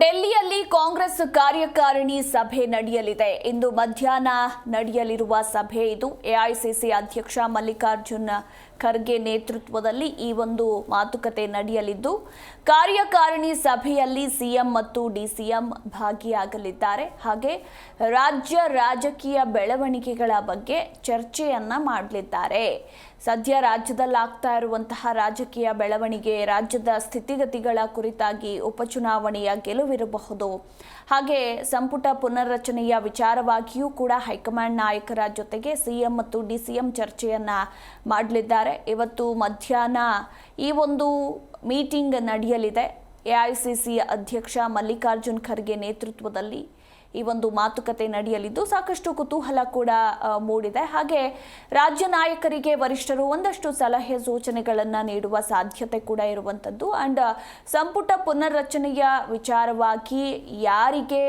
ಡೆಲ್ಲಿಯಲ್ಲಿ ಕಾಂಗ್ರೆಸ್ ಕಾರ್ಯಕಾರಿಣಿ ಸಭೆ ನಡೆಯಲಿದೆ. ಇಂದು ಮಧ್ಯಾಹ್ನ ನಡೆಯಲಿರುವ ಸಭೆ ಇದು. ಎಐಸಿಸಿ ಅಧ್ಯಕ್ಷ ಮಲ್ಲಿಕಾರ್ಜುನ್ ಖರ್ಗೆ ನೇತೃತ್ವದಲ್ಲಿ ಈ ಒಂದು ಮಾತುಕತೆ ನಡೆಯಲಿದ್ದು, ಕಾರ್ಯಕಾರಿಣಿ ಸಭೆಯಲ್ಲಿ ಸಿಎಂ ಮತ್ತು ಡಿಸಿಎಂ ಭಾಗಿಯಾಗಲಿದ್ದಾರೆ. ಹಾಗೆ ರಾಜ್ಯ ರಾಜಕೀಯ ಬೆಳವಣಿಗೆಗಳ ಬಗ್ಗೆ ಚರ್ಚೆಯನ್ನ ಮಾಡಲಿದ್ದಾರೆ. ಸದ್ಯ ರಾಜ್ಯದಲ್ಲಿ ಆಗ್ತಾ ಇರುವಂತಹ ರಾಜಕೀಯ ಬೆಳವಣಿಗೆ, ರಾಜ್ಯದ ಸ್ಥಿತಿಗತಿಗಳ ಕುರಿತಾಗಿ ಉಪಚುನಾವಣೆಯ ಗೆಲುವಿರಬಹುದು. ಹಾಗೆ ಸಂಪುಟ ಪುನರ್ರಚನೆಯ ವಿಚಾರವಾಗಿಯೂ ಕೂಡ ಹೈಕಮಾಂಡ್ ನಾಯಕರ ಜೊತೆಗೆ ಸಿಎಂ ಮತ್ತು ಡಿಸಿಎಂ ಚರ್ಚೆಯನ್ನ ಮಾಡಲಿದ್ದಾರೆ. ಇವತ್ತು ಮಧ್ಯಾಹ್ನ ಈ ಒಂದು ಮೀಟಿಂಗ್ ನಡೆಯಲಿದೆ. ಎ ಐ ಸಿ ಸಿ ಅಧ್ಯಕ್ಷ ಮಲ್ಲಿಕಾರ್ಜುನ್ ಖರ್ಗೆ ನೇತೃತ್ವದಲ್ಲಿ ಈ ಒಂದು ಮಾತುಕತೆ ನಡೆಯಲಿದ್ದು ಸಾಕಷ್ಟು ಕುತೂಹಲ ಕೂಡ ಮೂಡಿದೆ. ಹಾಗೆ ರಾಜ್ಯ ನಾಯಕರಿಗೆ ವರಿಷ್ಠರು ಒಂದಷ್ಟು ಸಲಹೆ ಸೂಚನೆಗಳನ್ನು ನೀಡುವ ಸಾಧ್ಯತೆ ಕೂಡ ಇರುವಂಥದ್ದು ಅಂಡ್, ಸಂಪುಟ ಪುನರ್ರಚನೆಯ ವಿಚಾರವಾಗಿ ಯಾರಿಗೆ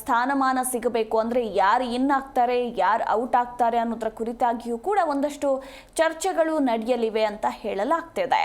ಸ್ಥಾನಮಾನ ಸಿಗಬೇಕು ಅಂದರೆ ಯಾರು ಇನ್ ಆಗ್ತಾರೆ, ಯಾರು ಔಟ್ ಆಗ್ತಾರೆ ಅನ್ನೋದ್ರ ಕುರಿತಾಗಿಯೂ ಕೂಡ ಒಂದಷ್ಟು ಚರ್ಚೆಗಳು ನಡೆಯಲಿವೆ ಅಂತ ಹೇಳಲಾಗ್ತಿದೆ.